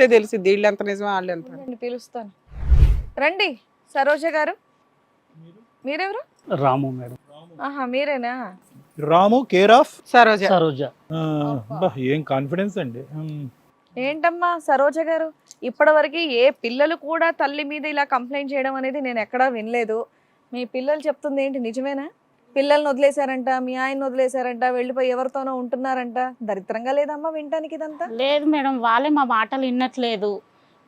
చూస్తే తెలిసి వీళ్ళు ఎంత నిజమో వాళ్ళు ఎంత రండి, పిలుస్తాను. రండి సరోజ గారు. మీరెవరు? రాము మేడం. ఆహా మీరేనా? Ramu care of? Saroja. Saroja. ఏం కాన్ఫిడెన్స్ అండి. ఏంటమ్మా సరోజ గారు? ఇప్పటివరకు ఏ పిల్లలు కూడా తల్లి మీద ఇలా కంప్లైంట్ చేయడం అనేది నేను ఎక్కడా వినలేదు. మీ పిల్లలు చెప్తుంది ఏంటి నిజమేనా? పిల్లల్ని వదిలేశారంట మీ ఆయన వదిలేశారంట వెళ్ళిపోయి ఎవరితోనో ఉంటున్నారంట. దరిద్రంగా లేదమ్మా వినటానికి ఇదంతా? లేదు మేడం వాళ్ళే మా మాటలు వినట్లేదు.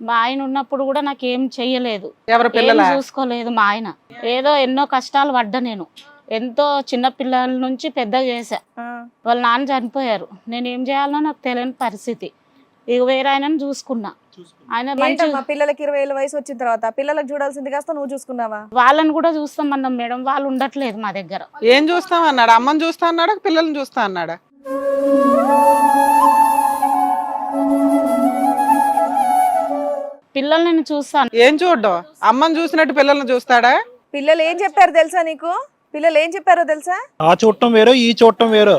మా ఆయన ఉన్నప్పుడు కూడా నాకు ఏం చెయ్యలేదు. ఎవరి ఏం పిల్లల? చూసుకోలేదు మా ఆయన. ఏదో ఎన్నో కష్టాలు పడ్డా నేను. ఎంతో చిన్న పిల్లల నుంచి పెద్ద చేశా. ఆ, వాళ్ళ నాన్న చనిపోయారు. నేను ఏం చేయాలనో నాకు తెలియని పరిస్థితి. ఇక వేరే ఆయనను చూసుకున్నా. ఆయన మంచి పిల్లలకి ఇరవై ఏళ్ళ వయసు వచ్చిన తర్వాత? పిల్లలకు చూడాల్సింది కాస్త నువ్వు చూసుకున్నావా? వాళ్ళని కూడా చూస్తామన్నాం మేడం వాళ్ళు ఉండట్లేదు మా దగ్గర. ఏం చూస్తాం అన్నాడు? అమ్మని చూస్తా అన్నాడా? పిల్లల్ని చూస్తా అన్నాడా? పిల్లల్ని నేను చూస్తాను. ఏం చూడ్డం? అమ్మని చూసినట్టు పిల్లల్ని చూస్తాడా? పిల్లలు ఏం చెప్పారు తెలుసా నీకు? పిల్లలు ఏం చెప్పారో తెలుసా? ఆ చూడటం వేరో ఈ చూడటం వేరో.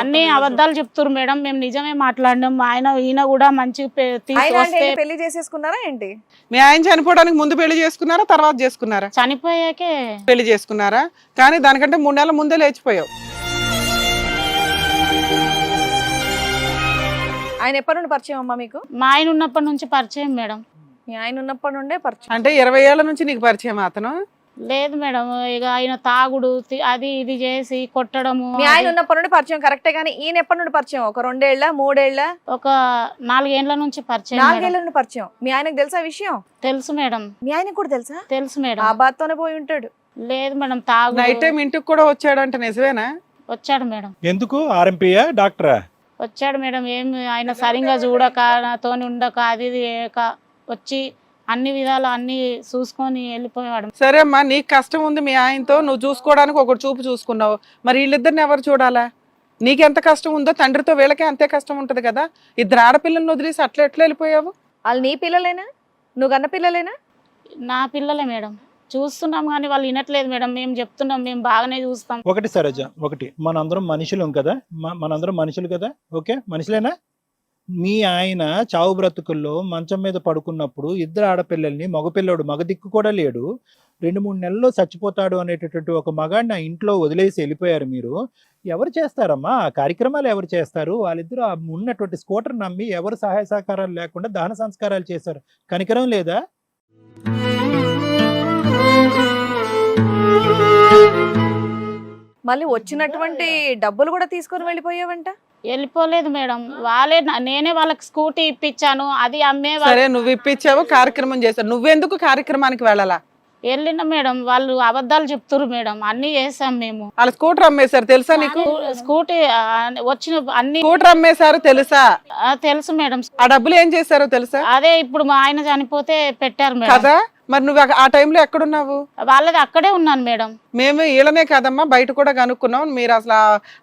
అన్ని అబద్ధాలు చెప్తున్నారు మేడం. మేము నిజమే మాట్లాడినాం మా ఆయన ఈయన కూడా మంచి ఆయన అంటే తీసుకొస్తే ఏంటి, పెళ్ళి చేసేసుకున్నారా ఏంటి? మీ ఆయన చనిపోవడానికి ముందు పెళ్ళి చేసుకున్నారా? తర్వాత చేసుకున్నారా? చనిపోయాకే పెళ్ళి చేసుకున్నారా? కానీ దానికంటే మూడు నెలల ముందే లేచిపోయావు. ఆయన ఎప్పటి నుండి పరిచయం అమ్మా మీకు? మా ఆయన ఉన్నప్పటి నుంచి పరిచయం మేడం. మీ ఆయన ఉన్నప్పటి నుండే పరిచయం. అంటే ఇరవై ఏళ్ళ నుంచి నీకు పరిచయం అతను? లేదు మేడం ఇక ఆయన తాగుడు అది ఇది చేసి కొట్టడము మీ ఆయన ఉన్నప్పటి నుండి పరిచయం కరెక్టే కానీ ఈయన ఎప్పటి నుండి పరిచయం? ఒక రెండేళ్ళ మూడేళ్ళ ఒక నాలుగేండ్ల నుంచి పరిచయం. నాలుగేళ్ళ నుండి పరిచయం. మీ ఆయనకు తెలుసా విషయం? తెలుసు మేడం. మీ ఆయనకు కూడా తెలుసా? తెలుసు మేడం. ఆ బాత్తోనే పోయి ఉంటాడు. లేదు మేడం తాగు నైట్ టైం ఇంటికి కూడా వచ్చాడంట నిజమేనా? వచ్చాడు మేడం. ఎందుకు? ఆర్ఎంపీయా డాక్టరా? వచ్చాడు మేడం ఏం ఆయన సరిగా చూడక నాతోని ఉండక అది ఇది వచ్చి అన్ని విధాలు అన్ని చూసుకొని వెళ్ళిపోయాడు. సరే అమ్మా నీకు కష్టం ఉంది మీ ఆయనతో నువ్వు చూసుకోవడానికి ఒకటి చూపు చూసుకున్నావు. మరి వీళ్ళిద్దరిని ఎవరు చూడాలా? నీకెంత కష్టం ఉందో తండ్రితో వీళ్ళకే అంతే కష్టం ఉంటది కదా? ఇద్దరు ఆడపిల్లల్ని వదిలేసి అట్లా ఎట్లా వెళ్ళిపోయావు? వాళ్ళు నీ పిల్లలేనా? నువ్వు కన్న పిల్లలేనా? నా పిల్లలే మేడం. చూస్తున్నాం కానీ వాళ్ళు వినట్లేదు మేడం. మేము చెప్తున్నాం మేము బాగానే చూస్తాం. ఒకటి సరోజ ఒకటి. మనందరం మనుషులం కదా? మనందరం మనుషులు కదా? ఓకే? మనుషులేనా? మీ ఆయన చావు బ్రతుకుల్లో మంచం మీద పడుకున్నప్పుడు ఇద్దరు ఆడపిల్లల్ని మగపిల్లడు మగ దిక్కు కూడా లేడు. రెండు మూడు నెలల్లో చచ్చిపోతాడు అనేటటువంటి ఒక మగాడిని ఆ ఇంట్లో వదిలేసి వెళ్ళిపోయారు మీరు. ఎవరు చేస్తారమ్మా? ఆ కార్యక్రమాలు ఎవరు చేస్తారు? వాళ్ళిద్దరూ ఆ ఉన్నటువంటి స్కూటర్ నమ్మి ఎవరు సహాయ సహకారాలు లేకుండా దాన సంస్కారాలు చేశారు. కనికరం లేదా? మళ్ళీ వచ్చినటువంటి డబ్బులు కూడా తీసుకొని వెళ్ళిపోయావంట? వెళ్ళిపోలేదు మేడం. వాళ్ళే నేనే వాళ్ళకి స్కూటీ ఇప్పించాను అది అమ్మే సరే నువ్వు ఇప్పించావు కార్యక్రమం చేశావు. నువ్వెందుకు కార్యక్రమానికి వెళ్ళాలా? వెళ్ళిన మేడం వాళ్ళు అబద్ధాలు చెప్తున్నారు మేడం అన్ని చేసాం మేము. వాళ్ళ స్కూటర్ అమ్మేశారు తెలుసా నీకు? స్కూ- స్కూటీ వచ్చిన అన్ని స్కూటర్ అమ్మేశారు తెలుసా? ఆ, తెలుసు మేడం. ఆ డబ్బులు ఏం చేశారో తెలుసా? అదే ఇప్పుడు మా ఆయన చనిపోతే పెట్టారు మేడం. కదా మరి నువ్వు ఆ- ఆ టైంలో ఎక్కడున్నావు? వాళ్ళది అక్కడే ఉన్నాను మేడం. మేము వీళ్ళనే కదమ్మా బయట కూడా కనుక్కున్నాం. మీరు అసలు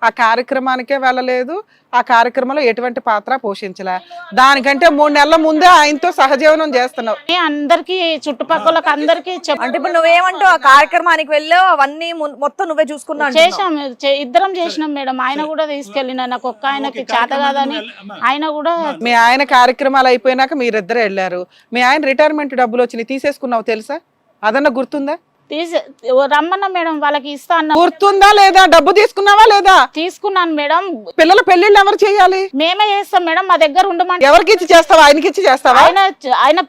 ఆ- కార్యక్రమానికే వెళ్ళలేదు. ఆ కార్యక్రమంలో ఎటువంటి పాత్ర పోషించలే. దానికంటే మూడు నెలల ముందే ఆయనతో సహజీవనం చేస్తున్నావు. అందరికి చుట్టుపక్కలకి అందరికి అంటే ఇప్పుడు నువ్వేమంటావు ఆ కార్యక్రమానికి వెళ్ళావు అవన్నీ మొత్తం నువ్వే చూసుకున్నావు చేసాం ఇద్దరం చేసినాం మేడం. ఆయన కూడా తీసుకెళ్ళిన నాకు ఒక్క ఆయనకి చేత కాదని ఆయన కూడా మీ ఆయన కార్యక్రమాలు అయిపోయినాక మీరిద్దరు వెళ్ళారు. మీ ఆయన రిటైర్మెంట్ డబ్బులు వచ్చినాయి తీసేసుకున్నావు తెలుసా? అదన్నా గుర్తుందా? తీసి రమ్మన్నా మేడం వాళ్ళకి ఇస్తా అన్న గుర్తుందా లేదా? డబ్బు తీసుకున్నావా లేదా? తీసుకున్నాను మేడం. పిల్లల పెళ్ళిళ్ళు ఎవరు చేయాలి? మేమే చేస్తాం మేడం మా దగ్గర ఉండమంటే ఎవరికి ఇచ్చి చేస్తావా? ఆయనకి ఇచ్చి చేస్తావా? ఆయన ఆయన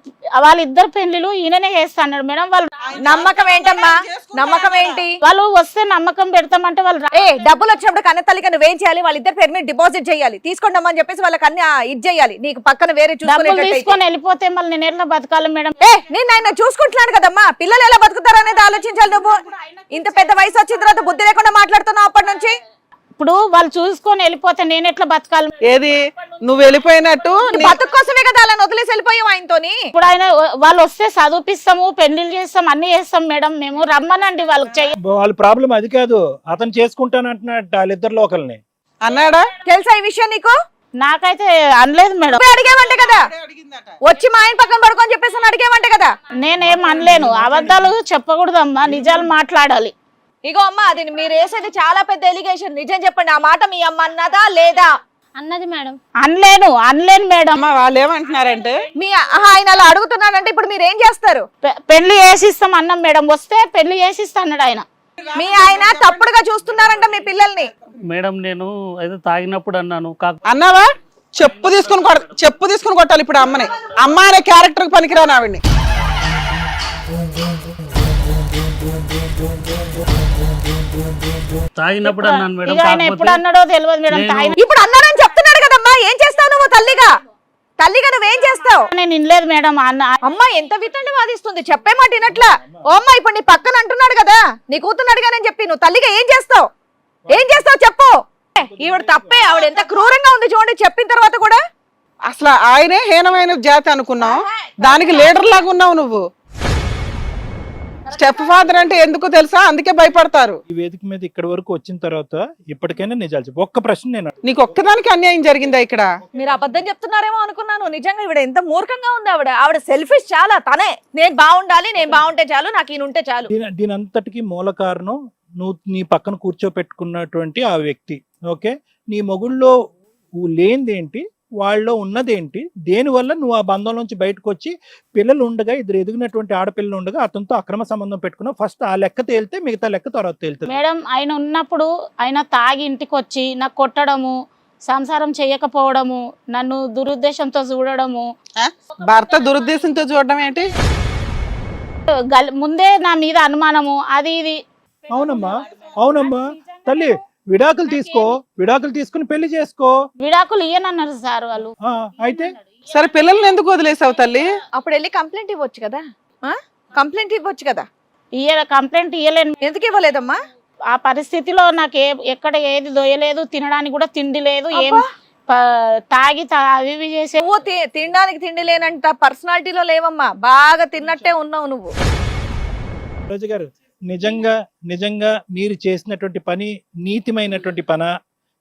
వాళ్ళిద్దరు పెళ్ళిలు ఈయననే చేస్తా అన్నాడు మేడం. వాళ్ళు నమ్మకం ఏంటమ్మా? నమ్మకం ఏంటి? వాళ్ళు వస్తే నమ్మకం పెడతామంటే వాళ్ళు రా- ఏ డబ్బులు వచ్చినప్పుడు కన్న తల్లికి నువ్వేం చేయాలి? వాళ్ళిద్దరు పేరు మీద డిపాజిట్ చేయాలి. తీసుకోండి అని చెప్పేసి వాళ్ళకి అన్ని ఆ, ఇది చేయాలి. నీకు పక్కన వేరే డబ్బులు తీసుకొని వెళ్ళిపోతే మళ్ళీ నేను ఎట్లా బతకాలి మేడం? ఏ నేను ఆయన చూసుకుంటున్నాను కదమ్మా. పిల్లలు ఎలా బతుకుతారు అనేది ఆలోచించాలి నువ్వు? ఇంత పెద్ద వయసు వచ్చిన తర్వాత బుద్ధి లేకుండా మాట్లాడుతున్నావు అప్పటి నుంచి? ఇప్పుడు వాళ్ళు చూసుకొని వెళ్ళిపోతే నేను ఎట్లా బతకాలి? ఏది? నువ్వు వెళ్ళిపోయినట్టు నీ- బతుకు కోసమే కదా అలా వదిలేసి వెళ్ళిపోయావు ఆయనతోని? ఇప్పుడు ఆయన వాళ్ళు వస్తే చదివిపిస్తాము పెళ్ళిళ్ళు చేస్తాం అన్ని చేస్తాం మేడం మేము. రమ్మనండి వాళ్ళకి చెయ్యి. వాళ్ళ ప్రాబ్లం అది కాదు. అతను చేసుకుంటానంటున్నాడు వాళ్ళిద్దరిలో ఒకరిని అన్నాడా? తెలుసా ఈ విషయం నీకు? నాకైతే అనలేదు మేడం. అడిగేవంటే కదా? వచ్చి మా ఆయన పక్కన పడుకొని చెప్పేసి అడిగేవంటే కదా? నేనేం అనలేను. అబద్ధాలు చెప్పకూడదమ్మా. నిజాలు మాట్లాడాలి. ఇగో అమ్మ అది మీరు వేసేది చాలా పెద్ద ఎలిగేషన్ నిజం చెప్పండి ఆ మాట మీ అమ్మ అన్నదా లేదా? అన్నది మేడం. అనలేను. అనలేను మేడం. వాళ్ళు ఏమంటున్నారంటే? మీ ఆయన అలా అడుగుతున్నాడంటే ఇప్పుడు మీరు ఏం చేస్తారు పెళ్ళి చేసిస్తాం అన్నాం మేడం. వస్తే పెళ్ళి చేసిస్తా అన్నాడు ఆయన. మీ ఆయన తప్పుడుగా చూస్తున్నారంట మీ పిల్లల్ని. మేడం నేను ఏదో తాగినప్పుడు అన్నాను. కాక అన్నావా? చెప్పు తీసుకుని కొడ చెప్పు తీసుకుని కొట్టాలి ఇప్పుడు అమ్మని. అమ్మ అనే క్యారెక్టర్ పనికిరాను ఆవిడ్ని. తాగినప్పుడు అన్నాను మేడం ఇక ఆయన ఎప్పుడు కాకపోతే అన్నాడో తెలియదు మేడం నేను- తాగిన ఇప్పుడు చెప్తున్నాడు కదమ్మా ఏం చేస్తావు నువ్వు తల్లిగా? తల్లిగా నువ్వేం చేస్తావు? నేను వినలేదు మేడం. అన్న అమ్మ ఎంత వితండి వాదిస్తుంది? చెప్పే మాట వినట్లా. ఓ అమ్మ ఇప్పుడు నీ పక్కన అంటున్నాడు కదా. నీ కూతురు అడిగానని చెప్పి నువ్వు తల్లిగా ఏం చేస్తావు? ఏం చేస్తావు చెప్పు. ఈవిడ తప్పే. ఆవిడ ఎంత క్రూరంగా ఉంది చూడండి చెప్పిన తర్వాత కూడా. అసలు ఆయనే హీనమైన జాతి అనుకున్నావు. దానికి లీడర్ లాగా ఉన్నావు నువ్వు. స్టెప్ ఫాదర్ అంటే ఎందుకు తెలుసా? అందుకే భయపడతారు. ఈ వేదిక మీద ఇక్కడి వరకు వచ్చిన తర్వాత ఇప్పటికైనా నిజాలు చెప్పు. ఒక్క ప్రశ్న నేను అడుగుతా. నీకు ఒక్కదానికి అన్యాయం జరిగిందా ఇక్కడ? మీరు అబద్ధం చెప్తున్నారేమో అనుకున్నాను. నిజంగా ఈవిడ ఎంత మూర్ఖంగా ఉంది ఆవిడ. ఆవిడ సెల్ఫిష్ చాలా తనే. నేను బాగుండాలి నేను బాగుంటే చాలు నాకు ఈయన ఉంటే చాలు. దీని దీని అంతటికి మూల కారణం నువ్వు నీ పక్కన కూర్చోపెట్టుకున్నటువంటి ఆ వ్యక్తి. ఓకే? నీ మొగుళ్ళో ఊ- లేనిదేంటి? వాళ్ళలో ఉన్నదేంటి? దేనివల్ల నువ్వు ఆ బంధం నుంచి బయటకు వచ్చి పిల్లలు ఉండగా ఇద్దరు ఎదిగినటువంటి ఆడపిల్లలు ఉండగా అతనితో అక్రమ సంబంధం పెట్టుకున్నావు? ఫస్ట్ ఆ లెక్క తేలితే మిగతా లెక్క తర్వాత తేలుతుంది. మేడం ఆయన ఉన్నప్పుడు ఆయన తాగి ఇంటికి వచ్చి నాకు కొట్టడము సంసారం చేయకపోవడము నన్ను దురుద్దేశంతో చూడడము? భర్త దురుద్దేశంతో చూడడం ఏంటి? గల్- ముందే నా మీద అనుమానము అది ఇది. అవునమ్మా అవునమ్మా. తల్లి విడాకులు తీసుకో విడాకులు తీసుకుని పెళ్ళి చేసుకో. విడాకులు ఇయ్యనన్నారు సార్ వాళ్ళు. ఆ, అయితే? సరే పిల్లల్ని ఎందుకు వదిలేసావు తల్లి? అప్పుడు వెళ్ళి కంప్లైంట్ ఇవ్వచ్చు కదా? కంప్లైంట్ ఇవ్వచ్చు కదా? ఇయ్య కంప్లైంట్ ఇయ్యలేను. ఎందుకు ఇవ్వలేదమ్మా? ఆ పరిస్థితిలో నాకు ఏ ఎక్కడ ఏది దొయ్యలేదు తినడానికి కూడా తిండి లేదు ఏం అబ్బా. ప- తాగి తా- అవి ఇవి చేసే నువ్వు తి- తినడానికి తిండి లేనంట పర్సనాలిటీలో లేవమ్మా. బాగా తిన్నట్టే ఉన్నావు నువ్వు. రోజు గారు నిజంగా నిజంగా మీరు చేసినటువంటి పని నీతిమైనటువంటి పన?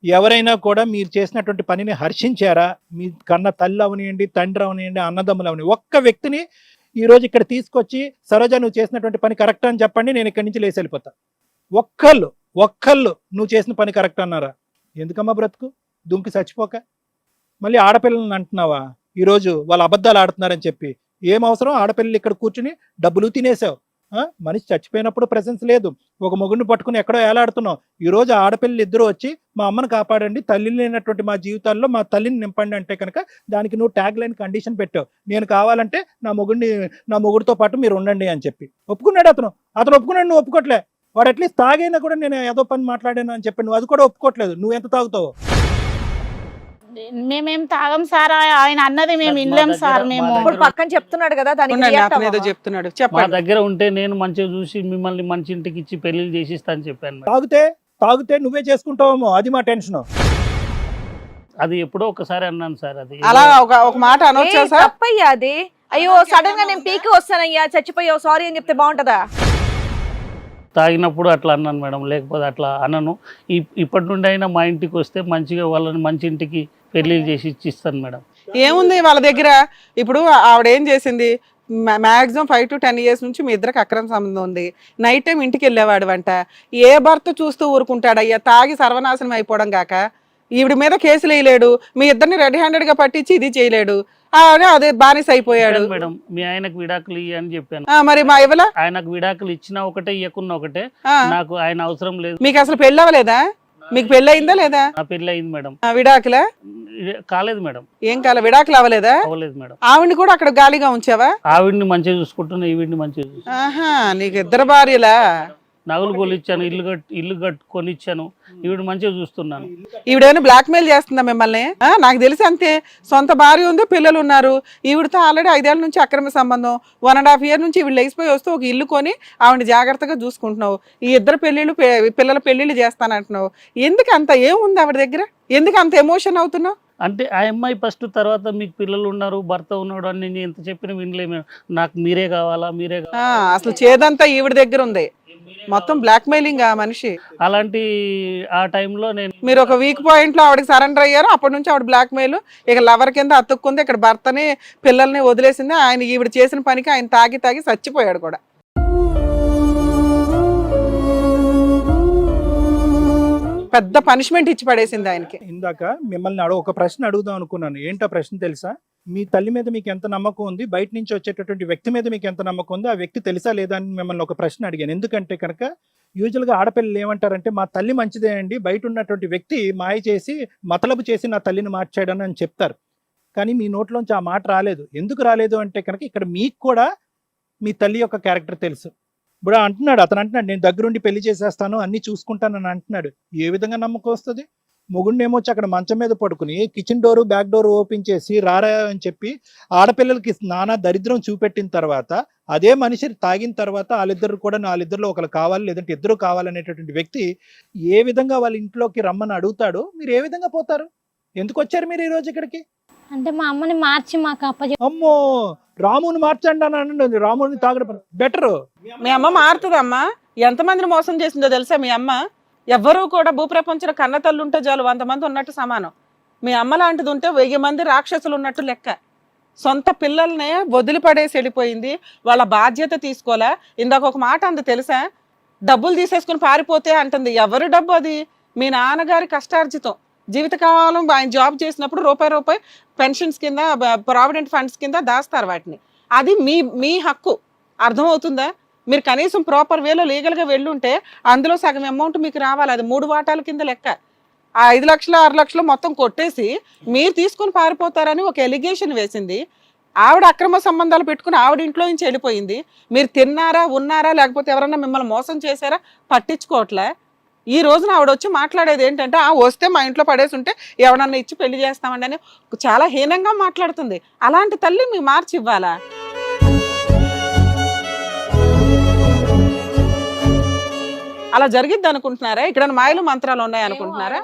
ఎవరైనా కూడా మీరు చేసినటువంటి పనిని హర్షించారా? మీ కన్న తల్లి అవనియండి తండ్రి అవనియండి అన్నదమ్ములు అవని ఒక్క వ్యక్తిని ఈరోజు ఇక్కడ తీసుకొచ్చి సరోజ నువ్వు చేసినటువంటి పని కరెక్ట్? అని చెప్పండి నేను ఇక్కడి నుంచి లేచి వెళ్ళిపోతా. ఒక్కళ్ళు ఒక్కళ్ళు నువ్వు చేసిన పని కరెక్ట్ అన్నారా? ఎందుకమ్మా బ్రతుకు? దుంకి చచ్చిపోక? మళ్ళీ ఆడపిల్లలను అంటున్నావా? ఈరోజు వాళ్ళు అబద్ధాలు ఆడుతున్నారని చెప్పి ఏం అవసరం? ఆడపిల్లలు ఇక్కడ కూర్చుని డబ్బులు తినేసావు. మనిషి చచ్చిపోయినప్పుడు ప్రెసెన్స్ లేదు. ఒక మొగుడిని పట్టుకుని ఎక్కడో ఏలాడుతున్నాం. ఈ రోజు ఆడపిల్లలు ఇద్దరు వచ్చి మా అమ్మని కాపాడండి. తల్లి లేనటువంటి మా జీవితాల్లో మా తల్లిని నింపండి అంటే కనుక దానికి నువ్వు ట్యాగ్ లైన్ కండిషన్ పెట్టావు. నేను కావాలంటే నా మొగుడిని నా మొగుడితో పాటు మీరు ఉండండి అని చెప్పి. ఒప్పుకున్నాడు అతను. అతను ఒప్పుకున్నాడు నువ్వు ఒప్పుకోట్లే. వాడు అట్లీస్ట్ తాగైనా కూడా నేను ఏదో పని మాట్లాడాను అని చెప్పి నువ్వు అది కూడా ఒప్పుకోవట్లేదు నువ్వు ఎంత తాగుతావు. మేమేం తాగం సార్? ఆయన అన్నది మేము దగ్గర- సార్ మేము. ఇప్పుడు పక్కన చెప్తున్నాడు కదా దానికి? చెప్తున్నాడు. మా దగ్గర ఉంటే నేను మంచిగా చూసి మిమ్మల్ని మంచి ఇంటికి ఇచ్చి పెళ్ళి చేసిస్తా అని చెప్పాను. తాగితే తాగితే నువ్వే చేసుకుంటావేమో అది మా టెన్షన్. అది ఎప్పుడో ఒకసారి అన్నాను సార్ అది అలా ఒక ఒక మాట అనొచ్చా సార్? తప్పయ్యా అది. అయ్యో సడన్గా నేను పీకి వస్తానయ్యా చచ్చిపోయావు సారీ అని చెప్తే బాగుంటదా? తాగినప్పుడు అట్లా అన్నాను మేడం లేకపోతే అట్లా అన్నాను ఇప్- ఇప్పటి నుండి అయినా మా ఇంటికి వస్తే మంచిగా వాళ్ళని మంచి ఇంటికి పెళ్ళి చేసి ఇచ్చిస్తాను మేడం. ఏముంది వాళ్ళ దగ్గర? ఇప్పుడు ఆవిడ ఏం చేసింది? Maximum five to ten years నుంచి మీ ఇద్దరికి అక్రమ సంబంధం ఉంది. నైట్ టైం ఇంటికి వెళ్ళేవాడు వంట. ఏ భర్త చూస్తూ ఊరుకుంటాడయ్యా తాగి సర్వనాశనం అయిపోవడం కాక. ఈవిడ మీద కేసులు వేయలేడు. మీ ఇద్దరిని రెడీ హ్యాండెడ్గా పట్టించి ఇది చేయలేడు. ఆవిడ అదే బానిస అయిపోయాడు. మేడం మీ ఆయనకు విడాకులు ఇయ్యి అని చెప్పాను. మరి మా ఇవ్వల ఆయనకు విడాకులు ఇచ్చినా ఒకటే ఇవ్వకున్నా ఒకటే. నాకు ఆయన అవసరం లేదు. మీకు అసలు పెళ్ళి అవ్వలేదా? మీకు పెళ్ళి అయిందా లేదా? నా పెళ్ళి అయింది మేడం విడాకులా? కాలేదు మేడం. ఏం కాల విడాకులు అవ్వలేదా? అవ్వలేదు మేడం. ఆవిడ్ని కూడా అక్కడ గాలిగా ఉంచావా? ఆవిడ్ని మంచిగా చూసుకుంటున్నా ఈవిడ్ని మంచిగా చూసుకుంటున్నా. ఆహా నీకు ఇద్దరు భార్యలా? నగలు కొలిచ్చాను ఇల్లు కట్ ఇల్లు కట్టుకొని ఇచ్చాను ఈవిడ మంచిగా చూస్తున్నాను. ఈవిడేమైనా బ్లాక్ మెయిల్ చేస్తుందా మిమ్మల్ని? ఆ, నాకు తెలిసి అంతే. సొంత భార్య ఉంది పిల్లలు ఉన్నారు. ఈవిడతో ఆల్రెడీ ఐదేళ్ళ నుంచి అక్రమ సంబంధం. వన్ అండ్ హాఫ్ ఇయర్ నుంచి ఈవిడ లేచిపోయి వస్తూ ఒక ఇల్లు కొని ఆవిడ జాగ్రత్తగా చూసుకుంటున్నావు. ఈ ఇద్దరు పెళ్ళిళ్ళు పిల్లల పెళ్ళిళ్ళు చేస్తానంటున్నావు. ఎందుకు అంత? ఏముంది ఆవిడ దగ్గర? ఎందుకు అంత ఎమోషన్ అవుతున్నావు? అంటే ఆ అమ్మాయి ఫస్ట్ తర్వాత మీకు పిల్లలు ఉన్నారు భర్త ఉన్నాడు అని నేను ఎంత చెప్పినా వినలేము. నాకు మీరే కావాలా మీరే కావాలా అసలు చేదంతా ఈవిడ దగ్గర ఉంది. మొత్తం బ్లాక్ మెయిలింగ్ ఆ మనిషి. అలాంటి ఆ టైంలో నేను మీరు ఒక వీక్ పాయింట్లో ఆవిడకి సరెండర్ అయ్యారు. అప్పటి నుంచి ఆవిడ బ్లాక్ మెయిల్ ఇక లవర్ కింద అతుక్కుంది. ఇక్కడ భర్తని పిల్లల్ని వదిలేసింది. ఆయన ఈవిడ చేసిన పనికి ఆయన తాగి తాగి చచ్చిపోయాడు కూడా. పెద్ద పనిష్మెంట్ ఇచ్చి పడేసింది ఆయనకి. ఇందాక మిమ్మల్ని అడుగు ఒక ప్రశ్న అడుగుదాం అనుకున్నాను. ఏంటో ప్రశ్న తెలుసా? మీ తల్లి మీద మీకు ఎంత నమ్మకం ఉంది? బయట నుంచి వచ్చేటటువంటి వ్యక్తి మీద మీకు ఎంత నమ్మకం ఉంది? ఆ వ్యక్తి తెలుసా లేదా అని మిమ్మల్ని ఒక ప్రశ్న అడిగాను. ఎందుకంటే కనుక యూజువల్గా ఆడపిల్లలు ఏమంటారంటే మా తల్లి మంచిదే అండి. బయట ఉన్నటువంటి వ్యక్తి మాయ చేసి మతలబు చేసి నా తల్లిని మార్చాడని అని చెప్తారు. కానీ మీ నోట్లోంచి ఆ మాట రాలేదు. ఎందుకు రాలేదు అంటే కనుక ఇక్కడ మీకు కూడా మీ తల్లి యొక్క క్యారెక్టర్ తెలుసు. ఇప్పుడు అంటున్నాడు అతను అంటున్నాడు నేను దగ్గరుండి పెళ్ళి చేసేస్తాను అన్ని చూసుకుంటానని అంటున్నాడు. ఏ విధంగా నమ్మకం వస్తుంది? మొగుడిని ఏమొచ్చి అక్కడ మంచం మీద పడుకుని kitchen door back door open చేసి రారా అని చెప్పి ఆడపిల్లలకి నానా దరిద్రం చూపెట్టిన తర్వాత అదే మనిషి తాగిన తర్వాత వాళ్ళిద్దరు కూడా వాళ్ళిద్దరిలో ఒకరు కావాలి లేదంటే ఇద్దరు కావాలనేటటువంటి వ్యక్తి ఏ విధంగా వాళ్ళ ఇంట్లోకి రమ్మని అడుగుతాడో మీరు ఏ విధంగా పోతారు? ఎందుకు వచ్చారు మీరు ఈ రోజు ఇక్కడికి? అంటే మా అమ్మని మార్చి మాకు అమ్మో! రాముని మార్చండి అని అంటుంది రాముని తాగడం బెటర్ మీ అమ్మ మారుతుందమ్మా. ఎంతమందిని మోసం చేసిందో తెలుసా మీ అమ్మ? ఎవ్వరూ కూడా భూప్రపంచంలో కన్న తల్లు ఉంటే చాలు వంద మంది ఉన్నట్టు సమానం. మీ అమ్మ లాంటిది ఉంటే వెయ్యి మంది రాక్షసులు ఉన్నట్టు లెక్క. సొంత పిల్లల్నే వదిలిపడేసి వెళ్ళిపోయింది. వాళ్ళ బాధ్యత తీసుకోలే. ఇందాక ఒక మాట అంది తెలుసా? డబ్బులు తీసేసుకుని పారిపోతే అంటుంది. ఎవరు డబ్బు అది? మీ నాన్నగారి కష్టార్జితం. జీవితకాలం ఆయన జాబ్ చేసినప్పుడు రూపాయి రూపాయి పెన్షన్స్ కింద ప్రావిడెంట్ ఫండ్స్ కింద దాస్తారు వాటిని. అది మీ మీ హక్కు. అర్థమవుతుందా? మీరు కనీసం ప్రాపర్ వేలో లీగల్గా వెళ్ళుంటే అందులో సగం అమౌంట్ మీకు రావాలి. అది మూడు వాటాల కింద లెక్క. ఆ ఐదు లక్షలు ఆరు లక్షలు మొత్తం కొట్టేసి మీరు తీసుకుని పారిపోతారని ఒక ఎలిగేషన్ వేసింది. ఆవిడ అక్రమ సంబంధాలు పెట్టుకుని ఆవిడ ఇంట్లో నుంచి వెళ్ళిపోయింది. మీరు తిన్నారా ఉన్నారా లేకపోతే ఎవరన్నా మిమ్మల్ని మోసం చేశారా? పట్టించుకోవట్లే. ఈ రోజున ఆవిడ వచ్చి మాట్లాడేది ఏంటంటే ఆ వస్తే మా ఇంట్లో పడేసి ఉంటే ఎవరన్నా ఇచ్చి పెళ్ళి చేస్తామండి అని చాలా హీనంగా మాట్లాడుతుంది. అలాంటి తల్లి మీ మార్చి ఇవ్వాలా? అలా జరిగిద్ది అనుకుంటున్నారా? ఇక్కడ మాయలు మంత్రాలు ఉన్నాయి అనుకుంటున్నారా?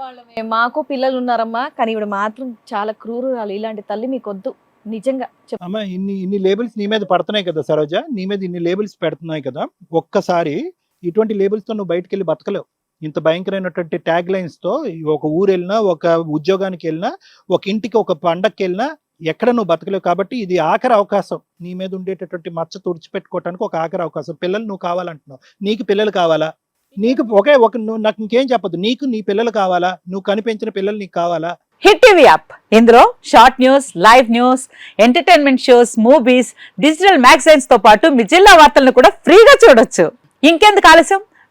మాకు పిల్లలు ఉన్నారమ్మా కానీ ఇవిడ మాత్రం చాలా క్రూరురాలు. ఇలాంటి తల్లి మీకు వద్దు నిజంగా అమ్మ ఇన్ని ఇన్ని లేబుల్స్ నీ మీద పడుతున్నాయి కదా సరోజ? నీ మీద ఇన్ని లేబుల్స్ పెడుతున్నాయి కదా? ఒక్కసారి ఇటువంటి లేబుల్స్తో నువ్వు బయటకు వెళ్ళి బతకలేవు. ఇంత భయంకరమైనటువంటి ట్యాగ్ లైన్స్తో ఒక ఊరు వెళ్ళినా ఒక ఉద్యోగానికి వెళ్ళినా ఒక ఇంటికి ఒక పండక్కి వెళ్ళినా ఎక్కడ నువ్వు బతకలేవు కాబట్టి ఇది ఆఖరి అవకాశం. నీ మీద ఉండేటటువంటి మచ్చ తుడిచిపెట్టుకోవటానికి ఒక ఆఖరి అవకాశం. పిల్లలు నువ్వు కావాలంటున్నావు. నీకు పిల్లలు కావాలా? నీకు ఒకే ఒక నువ్వు నాకు ఇంకేం చెప్పదు నీకు నీ పిల్లలు కావాలా? నువ్వు కనిపించిన పిల్లలు నీకు కావాలా? Hit TV app. ఇందులో short news live news entertainment shows movies digital మ్యాగజైన్స్తో పాటు మీ జిల్లా వార్తలను కూడా ఫ్రీగా చూడొచ్చు. ఇంకెందుకు ఆలస్యం?